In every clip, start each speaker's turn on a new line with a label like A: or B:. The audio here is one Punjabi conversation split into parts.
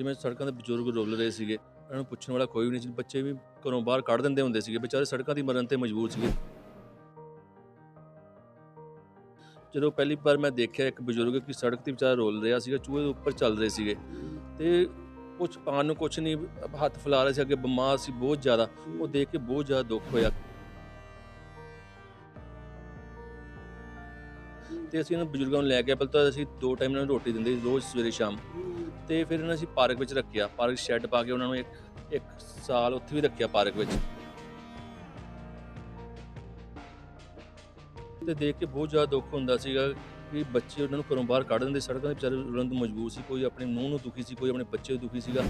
A: ਜਿਵੇਂ ਸੜਕਾਂ ਦੇ ਬਜ਼ੁਰਗ ਰੁਲ ਰਹੇ ਸੀਗੇ, ਇਹਨਾਂ ਨੂੰ ਪੁੱਛਣ ਵਾਲਾ ਕੋਈ ਵੀ ਨਹੀਂ ਸੀ। ਬੱਚੇ ਵੀ ਘਰੋਂ ਬਾਹਰ ਕੱਢ ਦਿੰਦੇ ਹੁੰਦੇ ਸੀਗੇ, ਵਿਚਾਰੇ ਸੜਕਾਂ ਦੀ ਮਰਨ ਤੇ ਮਜਬੂਰ ਸੀਗੇ। ਜਦੋਂ ਪਹਿਲੀ ਵਾਰ ਮੈਂ ਦੇਖਿਆ ਇੱਕ ਬਜ਼ੁਰਗ ਕਿ ਸੜਕ ਤੇ ਵਿਚਾਰਾ ਰੋਲ ਰਿਹਾ ਸੀਗਾ, ਚੂਹੇ ਦੇ ਉੱਪਰ ਚੱਲ ਰਹੇ ਸੀਗੇ। ਤੇ ਕੁਝ ਪਾਣ ਨੂੰ ਕੁਝ ਨਹੀਂ, ਹੱਥ ਫੈਲਾ ਰਹੇ ਸੀ, ਅੱਗੇ ਬਿਮਾਰ ਸੀ ਬਹੁਤ ਜ਼ਿਆਦਾ। ਉਹ ਦੇਖ ਕੇ ਬਹੁਤ ਜ਼ਿਆਦਾ ਦੁੱਖ ਹੋਇਆ। ਤੇ ਅਸੀਂ ਇਹਨਾਂ ਬਜ਼ੁਰਗਾਂ ਨੂੰ ਲੈ ਕੇ, ਪਹਿਲਾਂ ਤਾਂ ਅਸੀਂ ਦੋ ਟਾਈਮ ਇਹਨਾਂ ਨੂੰ ਰੋਟੀ ਦਿੰਦੇ ਸੀ, ਰੋਜ਼ ਸਵੇਰੇ ਸ਼ਾਮ। ਤੇ ਫਿਰ ਉਹਨਾਂ ਅਸੀਂ ਪਾਰਕ ਵਿੱਚ ਰੱਖਿਆ। ਪਾਰਕ ਸ਼ੈੱਡ ਪਾ ਕੇ ਉਹਨਾਂ ਨੂੰ ਇੱਕ ਇੱਕ ਸਾਲ ਉੱਥੇ ਵੀ ਰੱਖਿਆ ਪਾਰਕ ਵਿੱਚ। ਤੇ ਦੇਖ ਕੇ ਬਹੁਤ ਜ਼ਿਆਦਾ ਦੁੱਖ ਹੁੰਦਾ ਸੀਗਾ ਕਿ ਬੱਚੇ ਉਹਨਾਂ ਨੂੰ ਘਰੋਂ ਬਾਹਰ ਕੱਢ ਦਿੰਦੇ। ਸੜਕਾਂ ਦੇ ਵਿਚਾਰੇ ਰੁਲਣ ਤੋਂ ਮਜਬੂਰ ਸੀ, ਕੋਈ ਆਪਣੇ ਮੂੰਹ ਨੂੰ ਦੁਖੀ ਸੀ, ਕੋਈ ਆਪਣੇ ਬੱਚੇ ਨੂੰ ਦੁਖੀ ਸੀਗਾ।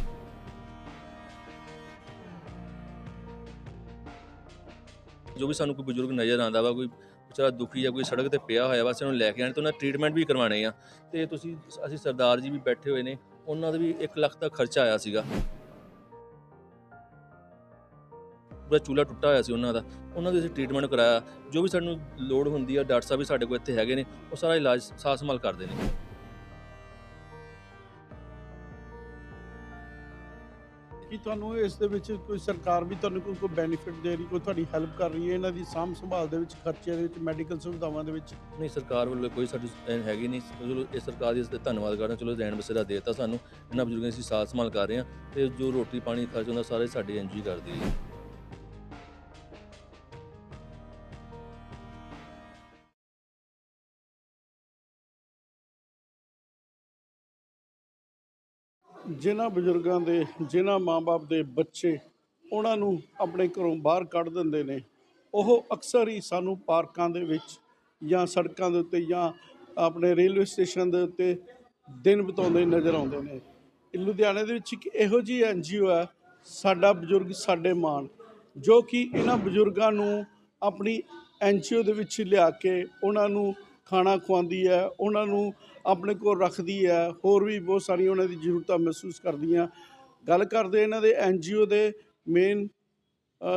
A: ਜੋ ਵੀ ਸਾਨੂੰ ਕੋਈ ਬਜ਼ੁਰਗ ਨਜ਼ਰ ਆਉਂਦਾ ਵਾ, ਕੋਈ ਵਿਚਾਰਾ ਦੁਖੀ ਜਾਂ ਕੋਈ ਸੜਕ ਤੇ ਪਿਆ ਹੋਇਆ ਵਾ, ਅਸੀਂ ਉਹਨੂੰ ਲੈ ਕੇ ਆਣੇ ਤੇ ਉਹਨਾਂ ਟ੍ਰੀਟਮੈਂਟ ਵੀ ਕਰਵਾਉਣੇ ਆ। ਤੇ ਤੁਸੀਂ, ਅਸੀਂ ਸਰਦਾਰ ਜੀ ਵੀ ਬੈਠੇ ਹੋਏ ਨੇ। ਉਹਨਾਂ ਦਾ ਵੀ 1 ਲੱਖ ਦਾ ਖਰਚਾ ਆਇਆ ਸੀਗਾ। ਪੂਰਾ ਚੂਲਾ ਟੁੱਟਾ ਹੋਇਆ ਸੀ ਉਹਨਾਂ ਦਾ। ਉਹਨਾਂ ਦੇ ਅਸੀਂ ਟ੍ਰੀਟਮੈਂਟ ਕਰਾਇਆ। ਜੋ ਵੀ ਸਾਨੂੰ ਲੋੜ ਹੁੰਦੀ ਆ, ਡਾਕਟਰ ਸਾਹਿਬ ਵੀ ਸਾਡੇ ਕੋਲ ਇੱਥੇ ਹੈਗੇ ਨੇ, ਉਹ ਸਾਰਾ ਇਲਾਜ ਸਾਹ ਸੰਭਾਲ ਕਰਦੇ ਨੇ।
B: ਕੀ ਤੁਹਾਨੂੰ ਇਸ ਦੇ ਵਿੱਚ ਕੋਈ ਸਰਕਾਰ ਵੀ ਤੁਹਾਨੂੰ ਕੋਈ ਕੋਈ ਬੈਨੀਫਿਟ ਦੇ ਰਹੀ, ਕੋਈ ਤੁਹਾਡੀ ਹੈਲਪ ਕਰ ਰਹੀ ਹੈ, ਇਹਨਾਂ ਦੀ ਸਾਂਭ ਸੰਭਾਲ ਦੇ ਵਿੱਚ ਖਰਚੇ ਦੇ ਵਿੱਚ ਮੈਡੀਕਲ ਸੁਵਿਧਾਵਾਂ ਦੇ ਵਿੱਚ?
A: ਨਹੀਂ, ਸਰਕਾਰ ਵੱਲੋਂ ਕੋਈ ਸਾਡੀ ਐਂ ਹੈਗੀ ਨਹੀਂ। ਚਲੋ, ਇਹ ਸਰਕਾਰ ਦੀ ਅਸੀਂ ਧੰਨਵਾਦ ਕਰਦਾ, ਚਲੋ, ਰਹਿਣ ਬਸੇਰਾ ਦੇਤਾ ਸਾਨੂੰ। ਇਹਨਾਂ ਬਜ਼ੁਰਗਾਂ ਦੀ ਅਸੀਂ ਸਾਥ ਸੰਭਾਲ ਕਰ ਰਹੇ ਹਾਂ ਤੇ ਜੋ ਰੋਟੀ ਪਾਣੀ ਖਰਚ ਹੁੰਦਾ, ਸਾਰੇ ਸਾਡੀ ਐਨਜੀ ਕਰਦੀ ਹੈ
B: ਜਿਨ੍ਹਾਂ ਬਜ਼ੁਰਗਾਂ ਦੇ, ਜਿਨ੍ਹਾਂ ਮਾਪੇ ਦੇ ਬੱਚੇ ਉਹਨਾਂ ਨੂੰ ਆਪਣੇ ਘਰੋਂ ਬਾਹਰ ਕੱਢ ਦਿੰਦੇ ਨੇ, ਉਹ ਅਕਸਰ ਹੀ ਸਾਨੂੰ ਪਾਰਕਾਂ ਦੇ ਵਿੱਚ ਜਾਂ ਸੜਕਾਂ ਦੇ ਉੱਤੇ ਜਾਂ ਆਪਣੇ ਰੇਲਵੇ ਸਟੇਸ਼ਨ ਦੇ ਉੱਤੇ ਦਿਨ ਬਿਤਾਉਂਦੇ ਨਜ਼ਰ ਆਉਂਦੇ ਨੇ। ਲੁਧਿਆਣੇ ਦੇ ਵਿੱਚ ਇੱਕ ਇਹੋ ਜਿਹੀ ਐਨਜੀਓ ਹੈ, ਸਾਡਾ ਬਜ਼ੁਰਗ, ਸਾਡੇ ਮਾਣ, ਜੋ ਕਿ ਇਹਨਾਂ ਬਜ਼ੁਰਗਾਂ ਨੂੰ ਆਪਣੀ ਐਨਜੀਓ ਦੇ ਵਿੱਚ ਲਿਆ ਕੇ ਉਹਨਾਂ ਨੂੰ ਖਾਣਾ ਖਵਾਉਂਦੀ ਹੈ ਉਹਨਾਂ ਨੂੰ ਆਪਣੇ ਕੋਲ ਰੱਖਦੀ ਹੈ ਹੋਰ ਵੀ ਬਹੁਤ ਸਾਰੀਆਂ ਉਹਨਾਂ ਦੀ ਜ਼ਰੂਰਤਾਂ ਮਹਿਸੂਸ ਕਰਦੀਆਂ। ਗੱਲ ਕਰਦੇ ਇਹਨਾਂ ਦੇ ਐਨਜੀਓ ਦੇ ਮੇਨ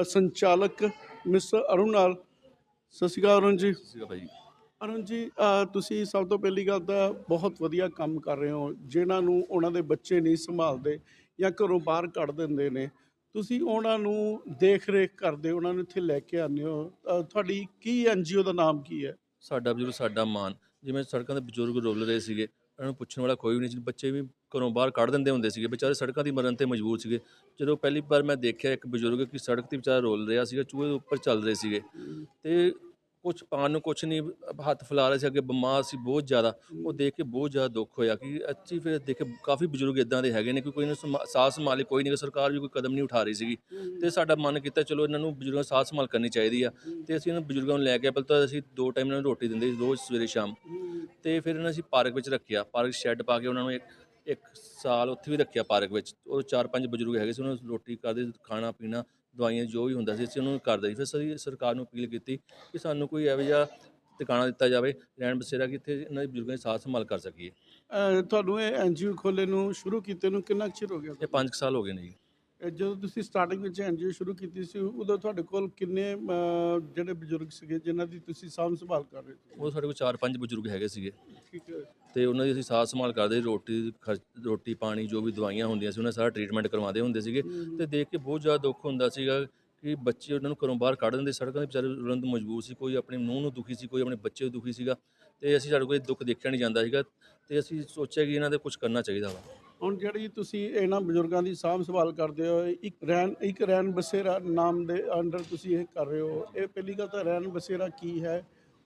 B: ਸੰਚਾਲਕ ਮਿਸਟਰ ਅਰੁਣ ਨਾਲ। ਸਤਿ ਸ਼੍ਰੀ ਅਕਾਲ ਅਰੁਣ ਜੀ।
A: ਸੀਗਾ ਭਾਈ
B: ਅਰੁਣ ਜੀ ਤੁਸੀਂ ਸਭ ਤੋਂ ਪਹਿਲੀ ਗੱਲ ਤਾਂ ਬਹੁਤ ਵਧੀਆ ਕੰਮ ਕਰ ਰਹੇ ਹੋ ਜਿਨ੍ਹਾਂ ਨੂੰ ਉਹਨਾਂ ਦੇ ਬੱਚੇ ਨਹੀਂ ਸੰਭਾਲਦੇ ਜਾਂ ਘਰੋਂ ਬਾਹਰ ਕੱਢ ਦਿੰਦੇ ਨੇ। ਤੁਸੀਂ ਉਹਨਾਂ ਨੂੰ ਦੇਖ ਰੇਖ ਕਰਦੇ ਉਹਨਾਂ ਨੂੰ ਇੱਥੇ ਲੈ ਕੇ ਆਉਂਦੇ ਹੋ। ਤੁਹਾਡੀ ਕੀ ਐਨਜੀਓ ਦਾ ਨਾਮ ਕੀ ਹੈ?
A: ਸਾਡਾ ਬਜ਼ੁਰਗ, ਸਾਡਾ ਮਾਨ। ਜਿਵੇਂ ਸੜਕਾਂ ਦੇ ਬਜ਼ੁਰਗ ਰੁਲ ਰਹੇ ਸੀਗੇ ਇਹਨਾਂ ਨੂੰ ਪੁੱਛਣ ਵਾਲਾ ਕੋਈ ਵੀ ਨਹੀਂ ਸੀ। ਬੱਚੇ ਵੀ ਘਰੋਂ ਬਾਹਰ ਕੱਢ ਦਿੰਦੇ ਹੁੰਦੇ ਸੀਗੇ। ਵਿਚਾਰੇ ਸੜਕਾਂ ਦੀ ਮਰਨ ਤੇ ਮਜਬੂਰ ਸੀਗੇ। ਜਦੋਂ ਪਹਿਲੀ ਵਾਰ ਮੈਂ ਦੇਖਿਆ ਇੱਕ ਬਜ਼ੁਰਗ ਕਿ ਸੜਕ ਤੇ ਵਿਚਾਰਾ ਰੋਲ ਰਿਹਾ ਸੀਗਾ, ਚੂਹੇ ਦੇ ਉੱਪਰ ਚੱਲ ਰਹੇ ਸੀਗੇ। ਤੇ ਕੁਝ ਪਾਣ ਨੂੰ ਕੁਝ ਨਹੀਂ ਹੱਥ ਫੈਲਾ ਰਹੇ ਸੀ ਅੱਗੇ ਬਿਮਾਰ ਸੀ ਬਹੁਤ ਜ਼ਿਆਦਾ। ਉਹ ਦੇਖ ਕੇ ਬਹੁਤ ਜ਼ਿਆਦਾ ਦੁੱਖ ਹੋਇਆ ਕਿ ਅੱਛੀ ਫਿਰ ਦੇਖੇ ਕਾਫੀ ਬਜ਼ੁਰਗ ਇਦਾਂ ਦੇ ਹੈਗੇ ਨੇ ਕਿ ਕੋਈ ਇਹਨੂੰ ਸਮਾ- ਸਾਹ ਸੰਭਾਲੇ ਕੋਈ ਨਹੀਂ ਸਰਕਾਰ ਵੀ ਕੋਈ ਕਦਮ ਨਹੀਂ ਉਠਾ ਰਹੀ ਸੀਗੀ। ਤੇ ਸਾਡਾ ਮਨ ਕੀਤਾ ਚਲੋ ਇਹਨਾਂ ਨੂੰ ਬਜ਼ੁਰਗਾਂ ਸਾਹ ਸੰਭਾਲ ਕਰਨੀ ਚਾਹੀਦੀ ਆ। ਤੇ ਅਸੀਂ ਇਹਨਾਂ ਬਜ਼ੁਰਗਾਂ ਨੂੰ ਲੈ ਕੇ ਪਹਿਲਾਂ ਤਾਂ ਅਸੀਂ ਦੋ ਟਾਈਮ ਇਹਨਾਂ ਨੂੰ ਰੋਟੀ ਦਿੰਦੇ ਸੀ ਰੋਜ਼ ਸਵੇਰੇ ਸ਼ਾਮ। ਤੇ ਫਿਰ ਇਹਨਾਂ ਅਸੀਂ ਪਾਰਕ ਵਿੱਚ ਰੱਖਿਆ। ਪਾਰਕ ਸ਼ੈੱਡ ਪਾ ਕੇ ਉਹਨਾਂ ਨੂੰ ਇੱਕ ਇੱਕ ਸਾਲ ਉੱਥੇ ਵੀ ਰੱਖਿਆ ਪਾਰਕ ਵਿੱਚ। ਉਹ ਚਾਰ ਪੰਜ ਬਜ਼ੁਰਗ ਹੈਗੇ ਸੀ ਉਹਨਾਂ ਨੂੰ ਰੋਟੀ ਕਰਦੇ ਖਾਣਾ ਪੀਣਾ ਦਵਾਈਆਂ ਜੋ ਵੀ ਹੁੰਦਾ ਸੀ ਅਸੀਂ ਉਹਨਾਂ ਨੂੰ ਕਰਦੇ ਸੀ ਫਿਰ ਅਸੀਂ ਸਰਕਾਰ ਨੂੰ ਅਪੀਲ ਕੀਤੀ ਕਿ ਸਾਨੂੰ ਕੋਈ ਇਹੋ ਜਿਹਾ ਟਿਕਾਣਾ ਦਿੱਤਾ ਜਾਵੇ ਰਹਿਣ ਬਸੇਰਾ ਕਿ ਇੱਥੇ ਇਹਨਾਂ ਦੇ ਬਜ਼ੁਰਗਾਂ ਦੀ ਸਾਥ ਸੰਭਾਲ ਕਰ ਸਕੀਏ।
B: ਤੁਹਾਨੂੰ ਇਹ ਐਨਜੀਓ ਖੋਲੇ ਨੂੰ ਸ਼ੁਰੂ ਕੀਤੇ ਨੂੰ ਕਿੰਨਾ ਚਿਰ ਹੋ ਗਿਆ?
A: ਇਹ 5 ਸਾਲ ਹੋ ਗਏ ਨੇ ਜੀ।
B: ਜਦੋਂ ਤੁਸੀਂ ਸਟਾਰਟਿੰਗ ਵਿੱਚ ਐਨਜੀਓ ਸ਼ੁਰੂ ਕੀਤੀ ਸੀ ਉਦੋਂ ਤੁਹਾਡੇ ਕੋਲ ਕਿੰਨੇ ਜਿਹੜੇ ਬਜ਼ੁਰਗ ਸੀਗੇ ਜਿਨ੍ਹਾਂ ਦੀ ਤੁਸੀਂ ਸਾਂਭ ਸੰਭਾਲ ਕਰ ਰਹੇ ਸੀ?
A: ਉਹ ਸਾਡੇ ਕੋਲ ਚਾਰ ਪੰਜ ਬਜ਼ੁਰਗ ਹੈਗੇ ਸੀਗੇ।
B: ਠੀਕ ਹੈ।
A: ਤੇ ਉਹਨਾਂ ਦੀ ਅਸੀਂ ਸਾਥ ਸੰਭਾਲ ਕਰਦੇ ਸੀ, ਰੋਟੀ ਖਰਚ- ਰੋਟੀ ਪਾਣੀ ਜੋ ਵੀ ਦਵਾਈਆਂ ਹੁੰਦੀਆਂ ਸੀ ਉਹਨਾਂ ਸਾਰਾ ਟ੍ਰੀਟਮੈਂਟ ਕਰਵਾਉਂਦੇ ਹੁੰਦੇ ਸੀਗੇ। ਤੇ ਦੇਖ ਕੇ ਬਹੁਤ ਜ਼ਿਆਦਾ ਦੁੱਖ ਹੁੰਦਾ ਸੀਗਾ ਕਿ ਬੱਚੇ ਉਹਨਾਂ ਨੂੰ ਘਰੋਂ ਬਾਹਰ ਕੱਢ ਦਿੰਦੇ ਸੜਕਾਂ ਦੇ ਵਿਚਾਰੇ ਰੁਲਣ ਤੋਂ ਮਜਬੂਰ ਸੀ ਕੋਈ ਆਪਣੇ ਨੂੰਹ ਨੂੰ ਦੁਖੀ ਸੀ ਕੋਈ ਆਪਣੇ ਬੱਚੇ ਨੂੰ ਦੁਖੀ ਸੀਗਾ। ਤੇ ਅਸੀਂ ਸਾਡੇ ਕੋਲ ਦੁੱਖ ਦੇਖਿਆ ਨਹੀਂ ਜਾਂਦਾ ਸੀਗਾ। ਤੇ ਅਸੀਂ ਸੋਚਿਆ ਕਿ ਇਹਨਾਂ ਦੇ ਕੁਝ ਕਰਨਾ ਚਾਹੀਦਾ ਵਾ।
B: ਹੁਣ ਜਿਹੜੀ ਤੁਸੀਂ ਇਹਨਾਂ ਬਜ਼ੁਰਗਾਂ ਦੀ ਸਾਂਭ ਸੰਭਾਲ ਕਰਦੇ ਹੋ ਇੱਕ ਰੈਨ ਇੱਕ ਰੈਨ ਬਸੇਰਾ ਨਾਮ ਦੇ ਅੰਡਰ ਤੁਸੀਂ ਇਹ ਕਰ ਰਹੇ ਹੋ ਇਹ ਪਹਿਲੀ ਗੱਲ ਤਾਂ ਰੈਨ ਬਸੇਰਾ ਕੀ ਹੈ?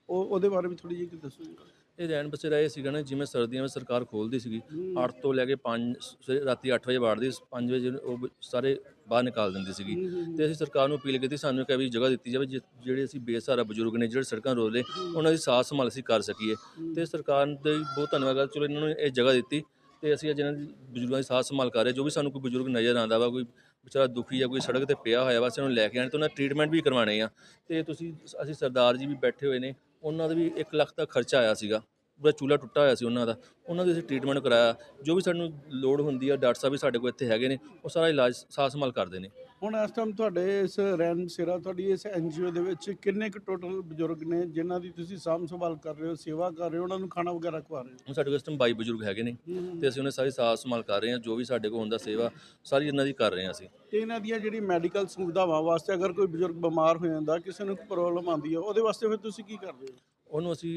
B: ਉਹ ਉਹਦੇ ਬਾਰੇ ਵੀ ਥੋੜੀ ਜਿਹੀ ਦੱਸੋ ਜੀ।
A: ਇਹ ਰਹਿਣ ਬਸੇਰਾ ਇਹ ਸੀਗਾ ਨਾ ਜਿਵੇਂ ਸਰਦੀਆਂ ਵਿੱਚ ਸਰਕਾਰ ਖੋਲਦੀ ਸੀਗੀ 8 ਤੋਂ ਲੈ ਕੇ 5 ਰਾਤੀ 8 ਵਜੇ ਵਾੜਦੀ 5 ਵਜੇ ਉਹ ਸਾਰੇ ਬਾਹਰ ਨਿਕਾਲ ਦਿੰਦੀ ਸੀਗੀ। ਤੇ ਅਸੀਂ ਸਰਕਾਰ ਨੂੰ ਅਪੀਲ ਕੀਤੀ ਸਾਨੂੰ ਕਿ ਵੀ ਜਗ੍ਹਾ ਦਿੱਤੀ ਜਾਵੇ ਜਿਹੜੇ ਅਸੀਂ ਬੇਸਹਾਰਾ ਬਜ਼ੁਰਗ ਨੇ ਜਿਹੜੇ ਸੜਕਾਂ ਰੋਲਦੇ ਉਹਨਾਂ ਦੀ ਸਾਥ ਸੰਭਾਲ ਅਸੀਂ ਕਰ ਸਕੀਏ। ਤੇ ਸਰਕਾਰ ਦਾ ਬਹੁਤ ਧੰਨਵਾਦ ਚਲੋ ਇਹਨਾਂ ਨੂੰ ਇਹ ਜਗ੍ਹਾ ਦਿੱਤੀ। ਤੇ ਅਸੀਂ ਅੱਜ ਇਹਨਾਂ ਦੀ ਬਜ਼ੁਰਗਾਂ ਦੀ ਸਾਥ ਸੰਭਾਲ ਕਰ ਰਹੇ, ਜੋ ਵੀ ਸਾਨੂੰ ਕੋਈ ਬਜ਼ੁਰਗ ਨਜ਼ਰ ਆਉਂਦਾ ਵਾ, ਕੋਈ ਵਿਚਾਰਾ ਦੁਖੀ ਆ, ਕੋਈ ਸੜਕ ਤੇ ਪਿਆ ਹੋਇਆ ਵਾ, ਅਸੀਂ ਉਹਨੂੰ ਲੈ ਕੇ ਆਣੇ ਤੇ ਉਹਨਾਂ ਟ੍ਰੀਟਮੈਂਟ ਵੀ ਕਰਵਾਉਣੇ ਆ। ਤੇ ਤੁਸੀਂ, ਅਸੀਂ ਸਰਦਾਰ ਜੀ ਵੀ ਬੈਠੇ ਹੋਏ ਨੇ, ਉਹਨਾਂ ਦਾ ਵੀ 1 ਲੱਖ ਦਾ ਖਰਚਾ ਆਇਆ ਸੀਗਾ, ਪੂਰਾ ਚੂਲਾ ਟੁੱਟਾ ਹੋਇਆ ਸੀ ਉਹਨਾਂ ਦਾ, ਉਹਨਾਂ ਦੀ ਅਸੀਂ ਟ੍ਰੀਟਮੈਂਟ ਕਰਾਇਆ। ਜੋ ਵੀ ਸਾਨੂੰ ਲੋੜ ਹੁੰਦੀ ਆ, ਡਾਕਟਰ ਸਾਹਿਬ ਵੀ ਸਾਡੇ ਕੋਲ ਇੱਥੇ ਹੈਗੇ ਨੇ, ਉਹ ਸਾਰਾ ਇਲਾਜ ਸਾਹ ਸੰਭਾਲ ਕਰਦੇ ਨੇ।
B: ਹੁਣ ਇਸ ਟਾਈਮ ਤੁਹਾਡੇ ਇਸ ਰੈਨ ਸਿਰਾ ਤੁਹਾਡੀ ਇਸ ਐਨਜੀਓ ਦੇ ਵਿੱਚ ਕਿੰਨੇ ਕੁ ਟੋਟਲ ਬਜ਼ੁਰਗ ਨੇ ਜਿਨ੍ਹਾਂ ਦੀ ਤੁਸੀਂ ਸਾਂਭ ਸੰਭਾਲ ਕਰ ਰਹੇ ਹੋ ਸੇਵਾ ਕਰ ਰਹੇ ਹੋ ਉਹਨਾਂ ਨੂੰ ਖਾਣਾ ਵਗੈਰਾ ਖਵਾ ਰਹੇ
A: ਹੁਣ ਸਾਡੇ ਕੋਲ ਇਸ ਟਾਈਮ 22 ਬਜ਼ੁਰਗ ਹੈਗੇ ਨੇ
B: ਹੋ
A: ਤੇ ਅਸੀਂ ਉਹਨਾਂ ਸਾਰੀ ਸਾਹ ਸੰਭਾਲ ਕਰ ਰਹੇ ਹਾਂ ਜੋ ਵੀ ਸਾਡੇ ਕੋਲ ਹੁੰਦਾ ਸੇਵਾ ਸਾਰੀ ਇਹਨਾਂ ਦੀ ਕਰ ਰਹੇ ਹਾਂ ਅਸੀਂ।
B: ਤੇ ਇਹਨਾਂ ਦੀਆਂ ਜਿਹੜੀ ਮੈਡੀਕਲ ਸੁਵਿਧਾਵਾਂ ਵਾਸਤੇ ਅਗਰ ਕੋਈ ਬਜ਼ੁਰਗ ਬਿਮਾਰ ਹੋ ਜਾਂਦਾ ਕਿਸੇ ਨੂੰ ਪ੍ਰੋਬਲਮ ਆਉਂਦੀ ਹੈ ਉਹਦੇ ਵਾਸਤੇ ਫਿਰ ਤੁਸੀਂ ਕੀ ਕਰਦੇ ਹੋ?
A: ਉਹਨੂੰ ਅਸੀਂ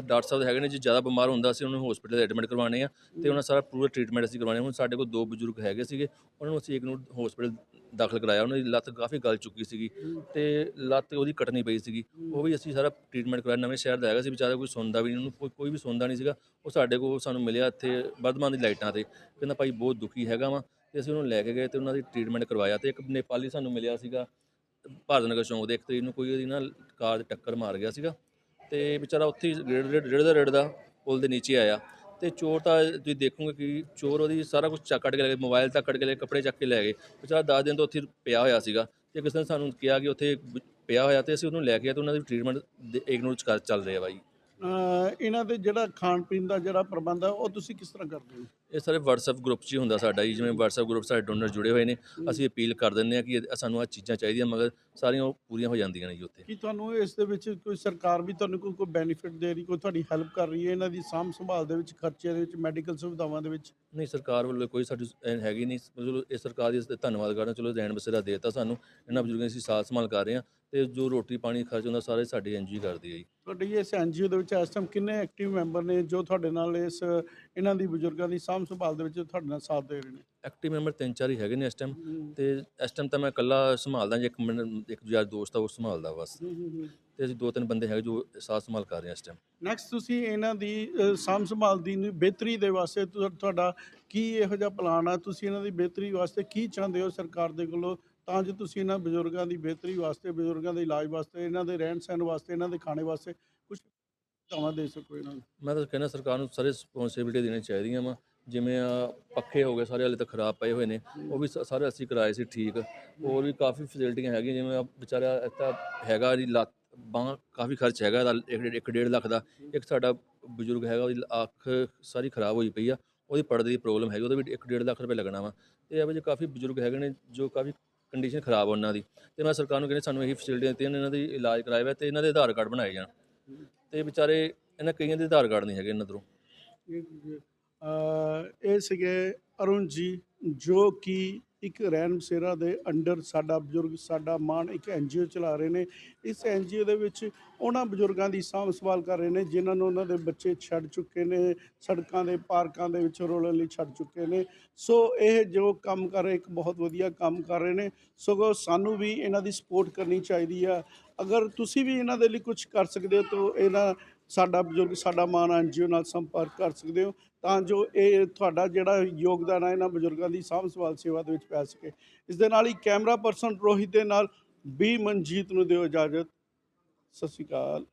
A: ਡਾਕਟਰ ਸਾਹਿਬ ਹੈਗੇ ਨੇ ਜੇ ਜ਼ਿਆਦਾ ਬਿਮਾਰ ਹੁੰਦਾ ਅਸੀਂ ਉਹਨੂੰ ਹਸਪੀਟਲ ਐਡਮਿਟ ਕਰਵਾਉਣੇ ਆ ਤੇ ਉਹਨਾਂ ਸਾਰਾ ਪੂਰਾ ਟ੍ਰੀਟਮੈਂਟ ਅਸੀਂ ਕਰਵਾਉਣੇ ਹੁਣ ਸਾਡੇ ਕੋਲ ਦੋ ਬਜ਼ੁਰਗ ਹੈਗੇ ਸੀਗੇ ਉਹਨਾਂ ਨੂੰ ਅਸੀਂ ਇੱਕ ਨੂੰ ਹਸਪੀਟਲ ਦਾਖਲ ਕਰਾਇਆ। ਉਹਨਾਂ ਦੀ ਲੱਤ ਕਾਫੀ ਗਲ ਚੁੱਕੀ ਸੀਗੀ ਤੇ ਲੱਤ ਉਹਦੀ ਕੱਟਣੀ ਪਈ ਸੀਗੀ। ਉਹ ਵੀ ਅਸੀਂ ਸਾਰਾ ਟ੍ਰੀਟਮੈਂਟ ਕਰਵਾਇਆ ਨਵੇਂ ਸ਼ਹਿਰ ਦਾ ਹੈਗਾ ਸੀ, ਵਿਚਾਰਾ ਕੋਈ ਸੁਣਦਾ ਵੀ ਨਹੀਂ ਉਹਨੂੰ ਕੋਈ ਕੋਈ ਵੀ ਸੁਣਦਾ ਨਹੀਂ ਸੀਗਾ। ਉਹ ਸਾਡੇ ਕੋਲ ਸਾਨੂੰ ਮਿਲਿਆ ਇੱਥੇ ਵਰਧਮਾਨ ਦੀ ਲਾਈਟਾਂ ਤੇ। ਕਹਿੰਦਾ, ਭਾਈ ਬਹੁਤ ਦੁਖੀ ਹੈਗਾ ਵਾ। ਤੇ ਅਸੀਂ ਉਹਨੂੰ ਲੈ ਕੇ ਗਏ ਤੇ ਉਹਨਾਂ ਦੀ ਟ੍ਰੀਟਮੈਂਟ ਕਰਵਾਇਆ ਤੇ ਇੱਕ ਨੇਪਾਲੀ ਸਾਨੂੰ ਮਿਲਿਆ ਸੀਗਾ ਭਾਰਤ ਨਗਰ ਚੌਂਕ ਦੇ। ਇੱਕ ਤਰੀਕ ਨੂੰ ਕੋਈ ਉਹਦੀ ਨਾ ਕਾਰ ਦੇ ਟੱਕਰ ਮਾਰ ਗਿਆ ਸੀਗਾ ਤੇ ਵਿਚਾਰਾ ਉੱਥੇ ਹੀ ਰੇੜ ਰੇੜ- ਰੇੜਦਾ ਰੇੜਦਾ ਪੁਲ ਦੇ ਨੀਚੇ ਆਇਆ। ਤੇ ਚੋਰ ਤਾਂ ਤੁਸੀਂ ਦੇਖੋਗੇ ਕਿ ਚੋਰ ਉਹਦੀ ਸਾਰਾ ਕੁਝ ਚੱਕ ਕੱਢ ਕੇ ਲੈ ਗਏ, ਮੋਬਾਈਲ ਤੱਕ ਕੱਢ ਕੇ ਲੈ ਗਏ, ਕੱਪੜੇ ਚੱਕ ਕੇ ਲੈ ਗਏ। ਵਿਚਾਰਾ 10 ਦਿਨ ਤੋਂ ਉੱਥੇ ਪਿਆ ਹੋਇਆ ਸੀਗਾ ਤੇ ਕਿਸੇ ਨੇ ਸਾਨੂੰ ਕਿਹਾ ਕਿ ਉੱਥੇ ਪਿਆ ਹੋਇਆ ਤੇ ਅਸੀਂ ਉਹਨੂੰ ਲੈ ਕੇ ਆਏ ਤੇ ਉਹਨਾਂ ਦੀ ਟ੍ਰੀਟਮੈਂਟ ਇਗਨੋਰ ਕਰ ਚੱਲ ਰਿਹਾ ਬਾਈ।
B: ਅਹ ਇਹਨਾਂ ਦੇ ਜਿਹੜਾ ਖਾਣ ਪੀਣ ਦਾ ਜਿਹੜਾ ਪ੍ਰਬੰਧ ਹੈ, ਉਹ ਤੁਸੀਂ ਕਿਸ ਤਰ੍ਹਾਂ ਕਰਦੇ ਹੋ?
A: ਇਹ ਸਾਰੇ WhatsApp ਗਰੁੱਪ 'ਚ ਹੀ ਹੁੰਦਾ ਸਾਡਾ ਜੀ ਜਿਵੇਂ WhatsApp ਗਰੁੱਪ ਸਾਡੇ ਡੋਨਰ ਜੁੜੇ ਹੋਏ ਨੇ ਅਸੀਂ ਅਪੀਲ ਕਰ ਦਿੰਦੇ ਆ ਕਿ ਇਹ- ਸਾਨੂੰ ਆ ਚੀਜ਼ਾਂ ਚਾਹੀਦੀਆਂ ਮਗਰ ਸਾਰੀਆਂ ਉਹ ਪੂਰੀਆਂ ਹੋ ਜਾਂਦੀਆਂ ਨੇ ਜੀ ਉੱਥੇ।
B: ਕੀ ਤੁਹਾਨੂੰ ਇਸ ਦੇ ਵਿੱਚ ਕੋਈ ਸਰਕਾਰ ਵੀ ਤੁਹਾਨੂੰ ਕੋਈ ਕੋਈ ਬੈਨੀਫਿਟ ਦੇ ਰਹੀ ਕੋਈ ਤੁਹਾਡੀ ਹੈਲਪ ਕਰ ਰਹੀ ਹੈ ਇਹਨਾਂ ਦੀ ਸਾਂਭ ਸੰਭਾਲ ਦੇ ਵਿੱਚ ਖਰਚੇ ਦੇ ਵਿੱਚ ਮੈਡੀਕਲ ਸੁਵਿਧਾਵਾਂ ਦੇ ਵਿੱਚ?
A: ਨਹੀਂ ਸਰਕਾਰ ਵੱਲੋਂ ਕੋਈ ਸਾਡੀ ਹੈਗੀ ਨਹੀਂ ਚਲੋ ਇਹ ਸਰਕਾਰ ਦੀ ਅਸੀਂ ਤਾਂ ਧੰਨਵਾਦ ਕਰਦਾ ਚਲੋ ਰਹਿਣ ਬਸੇਰਾ ਦੇਤਾ ਸਾਨੂੰ ਇਹਨਾਂ ਬਜ਼ੁਰਗਾਂ ਦੀ ਅਸੀਂ ਸਾਥ ਸੰਭਾਲ ਕਰ ਰਹੇ ਹਾਂ ਤੇ ਜੋ ਰੋਟੀ ਪਾਣੀ ਖਰਚ ਹੁੰਦਾ ਸਾਰੇ ਸਾਡੀ ਐਨਜੀ ਕਰਦੀ ਹੈ ਜੀ।
B: ਤੁਹਾਡੀ ਇਸ ਐਨਜੀਓ ਦੇ ਵਿੱਚ ਇਸ ਟਾਈਮ ਕਿੰਨੇ ਐਕਟਿਵ ਮੈਂਬਰ ਨੇ ਜੋ ਤੁਹਾਡੇ ਨਾਲ ਇਸ ਇਹਨਾਂ ਦੀ ਬਜ਼ੁਰਗਾਂ ਦੀ ਸਾਂਭ ਸੰਭਾਲ ਦੇ ਵਿੱਚ ਤੁਹਾਡੇ ਨਾਲ ਸਾਥ ਦੇ ਰਹੇ ਨੇ।
A: ਐਕਟਿਵ ਮੈਂਬਰ ਤਿੰਨ ਚਾਰ ਹੀ ਹੈਗੇ ਨੇ ਇਸ ਟਾਈਮ ਤੇ ਇਸ ਟਾਈਮ ਤਾਂ ਮੈਂ ਇਕੱਲਾ ਸੰਭਾਲਦਾ ਜੀ ਇੱਕ ਮੈਨੂੰ ਇੱਕ ਯਾਰ ਦੋਸਤ ਆ ਉਹ ਸੰਭਾਲਦਾ ਬਸ। ਤੇ ਅਸੀਂ ਦੋ ਤਿੰਨ ਬੰਦੇ ਹੈਗੇ ਜੋ ਸਾਥ ਸੰਭਾਲ ਕਰ ਰਹੇ ਹਾਂ ਇਸ ਟਾਈਮ
B: ਨੈਕਸਟ ਤੁਸੀਂ ਇਹਨਾਂ ਦੀ ਸਾਂਭ ਸੰਭਾਲ ਦੀ ਬਿਹਤਰੀ ਦੇ ਵਾਸਤੇ ਤੁਹਾ- ਤੁਹਾਡਾ ਕੀ ਇਹੋ ਜਿਹਾ ਪਲਾਨ ਆ? ਤੁਸੀਂ ਇਹਨਾਂ ਦੀ ਬਿਹਤਰੀ ਵਾਸਤੇ ਕੀ ਚਾਹੁੰਦੇ ਹੋ ਸਰਕਾਰ ਦੇ ਕੋਲੋਂ? ਤਾਂ ਜੋ ਤੁਸੀਂ ਇਹਨਾਂ ਬਜ਼ੁਰਗਾਂ ਦੀ ਬਿਹਤਰੀ ਵਾਸਤੇ ਬਜ਼ੁਰਗਾਂ ਦੇ ਇਲਾਜ ਵਾਸਤੇ ਇਹਨਾਂ ਦੇ ਰਹਿਣ ਸਹਿਣ ਵਾਸਤੇ ਇਹਨਾਂ ਦੇ ਖਾਣੇ ਵਾਸਤੇ ਕੁਝ ਸੁਵਿਧਾਵਾਂ ਦੇ ਸਕੋ ਇਹਨਾਂ ਨੂੰ।
A: ਮੈਂ ਤਾਂ ਕਹਿੰਦਾ ਸਰਕਾਰ ਨੂੰ ਸਾਰੇ ਰਿਸਪੌਂਸਿਬਿਲਿਟੀ ਦੇਣੀ ਚਾਹੀਦੀਆਂ ਵਾ। ਜਿਵੇਂ ਆ ਪੱਖੇ ਹੋ ਗਏ ਸਾਰੇ ਹਲੇ ਤਾਂ ਖਰਾਬ ਪਏ ਹੋਏ ਨੇ ਉਹ ਵੀ ਸ- ਸਾਰੇ ਅਸੀਂ ਕਰਾਏ ਸੀ ਠੀਕ। ਹੋਰ ਵੀ ਕਾਫੀ ਫੈਸਿਲਿਟੀਆਂ ਹੈਗੀਆਂ ਜਿਵੇਂ ਆ ਵਿਚਾਰਾ ਇੱਥੇ ਹੈਗਾ ਜੀ ਲੱਤ ਬਾਂਹ ਕਾਫੀ ਖਰਚ ਹੈਗਾ ਇਹਦਾ ਇੱਕ ਡੇਢ- ਇੱਕ ਡੇਢ ਲੱਖ ਦਾ। ਇੱਕ ਸਾਡਾ ਬਜ਼ੁਰਗ ਹੈਗਾ ਉਹਦੀ ਅੱਖ ਸਾਰੀ ਖਰਾਬ ਹੋਈ ਪਈ ਆ ਉਹਦੀ ਪੜਦੇ ਦੀ ਪ੍ਰੋਬਲਮ ਹੈਗੀ ਉਹਦੇ ਵੀ ਇੱਕ ਡੇਢ ਲੱਖ ਰੁਪਏ ਲੱਗਣਾ ਵਾ। ਤੇ ਵੀ ਜੇ ਕਾਫੀ ਬਜ਼ੁਰਗ ਹੈਗੇ ਨੇ ਜੋ ਕਾਫੀ ਕੰਡੀਸ਼ਨ ਖਰਾਬ ਆ ਉਹਨਾਂ ਦੀ। ਤੇ ਮੈਂ ਸਰਕਾਰ ਨੂੰ ਕਹਿੰਦਾ ਸਾਨੂੰ ਇਹੀ ਫੈਸਿਲਿਟੀਆਂ ਦਿੱਤੀਆਂ ਨੇ ਇਹਨਾਂ ਦੀ ਇਲਾਜ ਕਰਾਇਆ ਵਾ ਤੇ ਇਹਨਾਂ ਦੇ ਆਧਾਰ ਕਾਰਡ ਬਣਾਏ ਜਾਣ। ਤੇ ਵਿਚਾਰੇ ਇਹਨਾਂ ਕਈਆਂ ਦੇ ਆਧਾਰ ਕਾਰਡ ਨਹੀਂ ਹੈਗੇ ਇਹਨਾਂ ਤੋਂ
B: ਅ, ਇਹ ਸੀਗੇ ਅਰੁਣ ਜੀ, ਜੋ ਕਿ ਇੱਕ ਰੈਨ ਬਸੇਰਾ ਦੇ ਅੰਡਰ ਸਾਡਾ ਬਜ਼ੁਰਗ, ਸਾਡਾ ਮਾਣ ਇੱਕ ਐਨਜੀਓ ਚਲਾ ਰਹੇ ਨੇ। ਇਸ ਐਨਜੀਓ ਦੇ ਵਿੱਚ ਉਹਨਾਂ ਬਜ਼ੁਰਗਾਂ ਦੀ ਸਾਂਭ ਸੰਭਾਲ ਕਰ ਰਹੇ ਨੇ, ਜਿਨ੍ਹਾਂ ਨੂੰ ਉਹਨਾਂ ਦੇ ਬੱਚੇ ਛੱਡ ਚੁੱਕੇ ਨੇ, ਸੜਕਾਂ ਦੇ, ਪਾਰਕਾਂ ਦੇ ਵਿੱਚ ਰੋਲਣ ਲਈ ਛੱਡ ਚੁੱਕੇ ਨੇ। ਸੋ ਇਹ ਜੋ ਕੰਮ ਕਰ ਰਹੇ, ਇੱਕ ਬਹੁਤ ਵਧੀਆ ਕੰਮ ਕਰ ਰਹੇ ਨੇ। ਸਗੋਂ ਸਾਨੂੰ ਵੀ ਇਹਨਾਂ ਦੀ ਸਪੋਰਟ ਕਰਨੀ ਚਾਹੀਦੀ ਆ। ਅਗਰ ਤੁਸੀਂ ਵੀ ਇਹਨਾਂ ਦੇ ਲਈ ਕੁਝ ਕਰ ਸਕਦੇ ਹੋ, ਤਾਂ ਇਹਨਾਂ, ਸਾਡਾ ਬਜ਼ੁਰਗ, ਸਾਡਾ ਮਾਨ ਐਨਜੀਓ ਨਾਲ ਸੰਪਰਕ ਕਰ ਸਕਦੇ ਹੋ, ਤਾਂ ਜੋ ਇਹ ਤੁਹਾਡਾ ਜਿਹੜਾ ਯੋਗਦਾਨ ਹੈ ਇਹਨਾਂ ਬਜ਼ੁਰਗਾਂ ਦੀ ਸਾਂਭ ਸੰਭਾਲ ਸੇਵਾ ਦੇ ਵਿੱਚ ਪੈ ਸਕੇ। ਇਸ ਦੇ ਨਾਲ ਹੀ ਕੈਮਰਾ ਪਰਸਨ ਰੋਹਿਤ ਦੇ ਨਾਲ ਬੀ ਮਨਜੀਤ ਨੂੰ ਦਿਓ ਇਜਾਜ਼ਤ। ਸਤਿ ਸ਼੍ਰੀ ਅਕਾਲ।